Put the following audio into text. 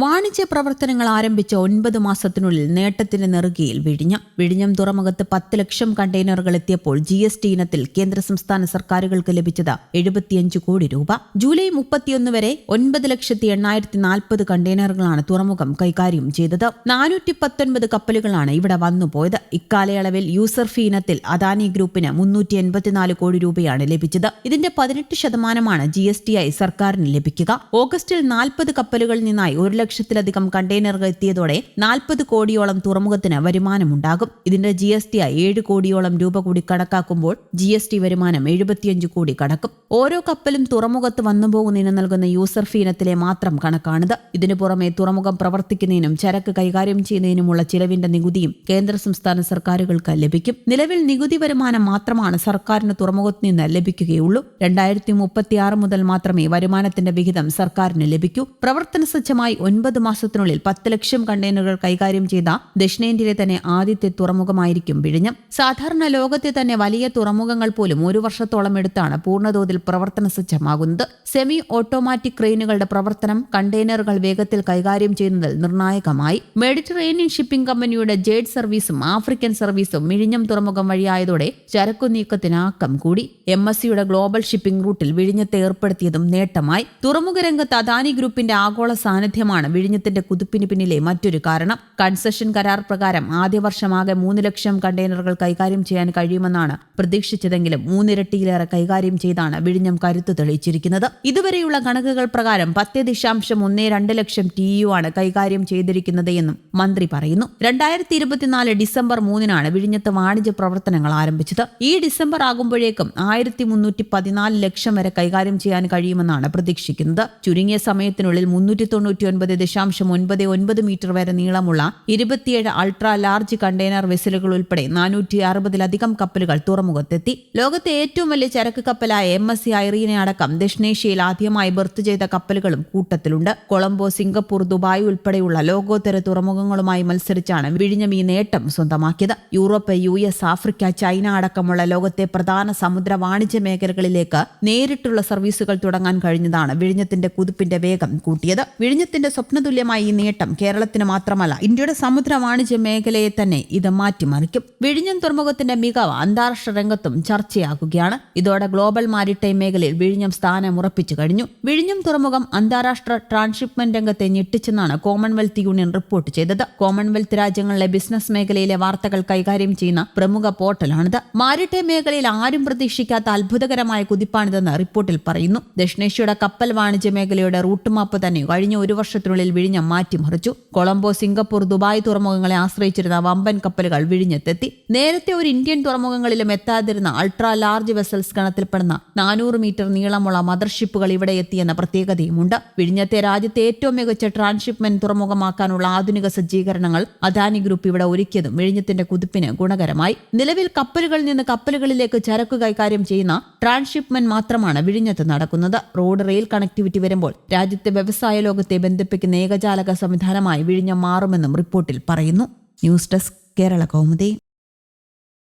വാണിജ്യ പ്രവർത്തനങ്ങൾ ആരംഭിച്ച ഒൻപത് മാസത്തിനുള്ളിൽ നേട്ടത്തിന് നെറുകയിൽ വിഴിഞ്ഞം. വിഴിഞ്ഞം തുറമുഖത്ത് പത്ത് ലക്ഷം കണ്ടെയ്നറുകൾ എത്തിയപ്പോൾ ജി എസ് ടി ഇനത്തിൽ കേന്ദ്ര സംസ്ഥാന സർക്കാരുകൾക്ക് ലഭിച്ചത് എഴുപത്തിയഞ്ച് കോടി രൂപ. ജൂലൈ മുപ്പത്തിയൊന്ന് വരെ ഒൻപത് ലക്ഷത്തി എണ്ണായിരത്തി നാൽപ്പത് കണ്ടെയ്നറുകളാണ് തുറമുഖം കൈകാര്യം ചെയ്തത്. നാനൂറ്റി പത്തൊൻപത് കപ്പലുകളാണ് ഇവിടെ വന്നുപോയത് ഇക്കാലയളവിൽ യൂസർ ഫീ ഇനത്തിൽ അദാനി ഗ്രൂപ്പിന് മുന്നൂറ്റി എൺപത്തിനാല് കോടി രൂപയാണ് ലഭിച്ചത്. ഇതിന്റെ പതിനെട്ട് ശതമാനമാണ് ജി എസ് ടി ആയി സർക്കാരിന് ലഭിക്കുക. ഓഗസ്റ്റിൽ നാൽപ്പത് കപ്പലുകളിൽ നിന്നായി ഒരു ലക്ഷത്തിലധികം കണ്ടെയ്നറുകൾ എത്തിയതോടെ നാൽപ്പത് കോടിയോളം തുറമുഖത്തിന് വരുമാനമുണ്ടാകും. ഇതിന്റെ ജി എസ് ടി ഏഴ് കോടിയോളം രൂപ കൂടി കണക്കാക്കുമ്പോൾ ജി എസ് ടി വരുമാനം എഴുപത്തിയഞ്ച് കോടി കടക്കും. ഓരോ കപ്പലും തുറമുഖത്ത് വന്നുപോകുന്നതിന് നൽകുന്ന യൂസർ ഫീ ഇനത്തിലെ മാത്രം കണക്കാണിത്. ഇതിനു പുറമെ തുറമുഖം പ്രവർത്തിക്കുന്നതിനും ചരക്ക് കൈകാര്യം ചെയ്യുന്നതിനുമുള്ള ചിലവിന്റെ നികുതിയും കേന്ദ്ര സംസ്ഥാന സർക്കാരുകൾക്ക് ലഭിക്കും. നിലവിൽ നികുതി വരുമാനം മാത്രമാണ് സർക്കാരിന് തുറമുഖത്ത് നിന്ന് ലഭിക്കുകയുള്ളൂ. രണ്ടായിരത്തി മുപ്പത്തിയാറ് മുതൽ മാത്രമേ വരുമാനത്തിന്റെ വിഹിതം സർക്കാരിന് ലഭിക്കൂ. പ്രവർത്തന സജ്ജമായി ഒൻപത് മാസത്തിനുള്ളിൽ പത്ത് ലക്ഷം കണ്ടെയ്നറുകൾ കൈകാര്യം ചെയ്ത ദക്ഷിണേന്ത്യയിലെ തന്നെ ആദ്യത്തെ തുറമുഖമായിരിക്കും വിഴിഞ്ഞം. സാധാരണ ലോകത്തെ തന്നെ വലിയ തുറമുഖങ്ങൾ പോലും ഒരു വർഷത്തോളം എടുത്താണ് പൂർണതോതിൽ പ്രവർത്തന സജ്ജമാകുന്നത്. സെമി ഓട്ടോമാറ്റിക് ക്രെയിനുകളുടെ പ്രവർത്തനം കണ്ടെയ്നറുകൾ വേഗത്തിൽ കൈകാര്യം ചെയ്യുന്നതിൽ നിർണായകമായി. മെഡിറ്ററേനിയൻ ഷിപ്പിംഗ് കമ്പനിയുടെ ജേഡ് സർവീസും ആഫ്രിക്കൻ സർവീസും മിഴിഞ്ഞം തുറമുഖം വഴിയായതോടെ ചരക്കു നീക്കത്തിന് ആക്കം കൂടി. എം എസ് സിയുടെ ഗ്ലോബൽ ഷിപ്പിംഗ് റൂട്ടിൽ വിഴിഞ്ഞത്തെ ഏർപ്പെടുത്തിയതും നേട്ടമായി. തുറമുഖ രംഗത്ത് അദാനി ഗ്രൂപ്പിന്റെ ആഗോള സാന്നിധ്യമാണ് വിഴിഞ്ഞത്തിന്റെ കുതിപ്പിന് പിന്നിലെ മറ്റൊരു കാരണം കൺസെഷൻ കരാർ പ്രകാരം ആദ്യ വർഷമാകെ മൂന്ന് ലക്ഷം കണ്ടെയ്നറുകൾ കൈകാര്യം ചെയ്യാൻ കഴിയുമെന്നാണ് പ്രതീക്ഷിച്ചതെങ്കിലും മൂന്നിരട്ടിയിലേറെ കൈകാര്യം ചെയ്താണ് വിഴിഞ്ഞം കരുത്ത് തെളിയിച്ചിരിക്കുന്നത്. ഇതുവരെയുള്ള കണക്കുകൾ പ്രകാരം പത്ത് ദശാംശം ഒന്നേ രണ്ട് ലക്ഷം ടി യു ആണ് കൈകാര്യം ചെയ്തിരിക്കുന്നത് എന്നും മന്ത്രി പറയുന്നു. രണ്ടായിരത്തി ഇരുപത്തിനാല് ഡിസംബർ മൂന്നിനാണ് വിഴിഞ്ഞത്ത് വാണിജ്യ പ്രവർത്തനങ്ങൾ ആരംഭിച്ചത്. ഈ ഡിസംബർ ആകുമ്പോഴേക്കും ആയിരത്തി മുന്നൂറ്റി പതിനാല് ലക്ഷം വരെ കൈകാര്യം ചെയ്യാൻ കഴിയുമെന്നാണ് പ്രതീക്ഷിക്കുന്നത്. ചുരുങ്ങിയ സമയത്തിനുള്ളിൽ മുന്നൂറ്റി തൊണ്ണൂറ്റി ഒൻപത് ദശാംശം ഒൻപത് ഒൻപത് മീറ്റർ വരെ നീളമുള്ള ഇരുപത്തിയേഴ് അൾട്രാ ലാർജ് കണ്ടെയ്നർ വെസലുകൾ ഉൾപ്പെടെ നാനൂറ്റി അറുപതിലധികം കപ്പലുകൾ തുറമുഖത്തെത്തി. ലോകത്തെ ഏറ്റവും വലിയ ചരക്ക് കപ്പലായ എം എസ് സി ഐറീനെ അടക്കം ദക്ഷിണേഷ്യയിൽ ആദ്യമായി ബർത്ത് ചെയ്ത കപ്പലുകളും കൂട്ടത്തിലുണ്ട്. കൊളംബോ സിംഗപ്പൂർ ദുബായ് ഉൾപ്പെടെയുള്ള ലോകോത്തര തുറമുഖങ്ങളുമായി മത്സരിച്ചാണ് വിഴിഞ്ഞം ഈ നേട്ടം സ്വന്തമാക്കിയത്. Europe U S Africa China അടക്കമുള്ള ലോകത്തെ പ്രധാന സമുദ്ര വാണിജ്യ മേഖലകളിലേക്ക് നേരിട്ടുള്ള സർവീസുകൾ തുടങ്ങാൻ കഴിഞ്ഞതാണ് വിഴിഞ്ഞത്തിന്റെ കുതിപ്പിന്റെ വേഗം കൂട്ടിയത്. വിഴിഞ്ഞത്തിന്റെ സ്വപ്നതുല്യമായ ഈ നേട്ടം കേരളത്തിന് മാത്രമല്ല ഇന്ത്യയുടെ സമുദ്ര വാണിജ്യ മേഖലയെ തന്നെ ഇത് മാറ്റിമറിക്കും. വിഴിഞ്ഞം തുറമുഖത്തിന്റെ മികവ് അന്താരാഷ്ട്ര രംഗത്തും ചർച്ചയാകുകയാണ്. ഇതോടെ ഗ്ലോബൽ മാരിടൈം മേഖലയിൽ വിഴിഞ്ഞം സ്ഥാനം ഉറപ്പിച്ചു കഴിഞ്ഞു. വിഴിഞ്ഞം തുറമുഖം അന്താരാഷ്ട്ര ട്രാൻസ്ഷിപ്മെന്റ് രംഗത്തെ ഞെട്ടിച്ചെന്നാണ് കോമൺവെൽത്ത് യൂണിയൻ റിപ്പോർട്ട് ചെയ്തത്. കോമൺവെൽത്ത് രാജ്യങ്ങളിലെ ബിസിനസ് മേഖലയിലെ വാർത്തകൾ കൈകാര്യം ചെയ്യുന്ന പ്രമുഖ പോർട്ടലാണിത്. മാരിടൈം മേഖലയിൽ ആരും പ്രതീക്ഷിക്കാത്ത അത്ഭുതകരമായ കുതിപ്പാണിതെന്ന് റിപ്പോർട്ടിൽ പറയുന്നു. ദക്ഷിണേഷ്യയുടെ കപ്പൽ വാണിജ്യ മേഖലയുടെ റൂട്ട് മാപ്പ് തന്നെ കഴിഞ്ഞ ഒരു വർഷത്തിനുള്ളിൽ വിഴിഞ്ഞം മാറ്റിമറിച്ചു കൊളംബോ സിംഗപ്പൂർ ദുബായ് തുറമുഖങ്ങളെ ആശ്രയിച്ചിരുന്ന വമ്പൻ കപ്പലുകൾ വിഴിഞ്ഞത്തെത്തി. നേരത്തെ ഒരു ഇന്ത്യൻ തുറമുഖങ്ങളിലും എത്താതിരുന്ന അൾട്രാ ലാർജ് വെസൽസ് ഗണത്തിൽപ്പെടുന്ന നാനൂറ് മീറ്റർ നീളമുള്ള മദർഷിപ്പുകൾ ഇവിടെ എത്തിയെന്ന പ്രത്യേകതയുമുണ്ട്. വിഴിഞ്ഞത്തെ രാജ്യത്തെ ഏറ്റവും മികച്ച ട്രാൻസ്ഷിപ്മെന്റ് തുറമുഖമാക്കാനുള്ള ആധുനിക സജ്ജീകരണങ്ങൾ അദാനി ഗ്രൂപ്പ് ഇവിടെ ഒരുക്കിയതും വിഴിഞ്ഞത്തിന്റെ കുതിപ്പിന് ഗുണകരമായി. നിലവിൽ കപ്പലുകളിൽ നിന്ന് കപ്പലുകളിലേക്ക് ചരക്ക് കൈകാര്യം ചെയ്യുന്ന ട്രാൻസ്ഷിപ്മെന്റ് മാത്രമാണ് വിഴിഞ്ഞത്ത് നടക്കുന്നത്. റോഡ് റെയിൽ കണക്ടിവിറ്റി വരുമ്പോൾ രാജ്യത്തെ വ്യവസായ ലോകത്തെ ബന്ധിപ്പിക്കുന്ന ഏകജാലക സംവിധാനമായി വിഴിഞ്ഞം മാറുമെന്നും റിപ്പോർട്ടിൽ പറയുന്നു. News desk Kerala Kaumudi.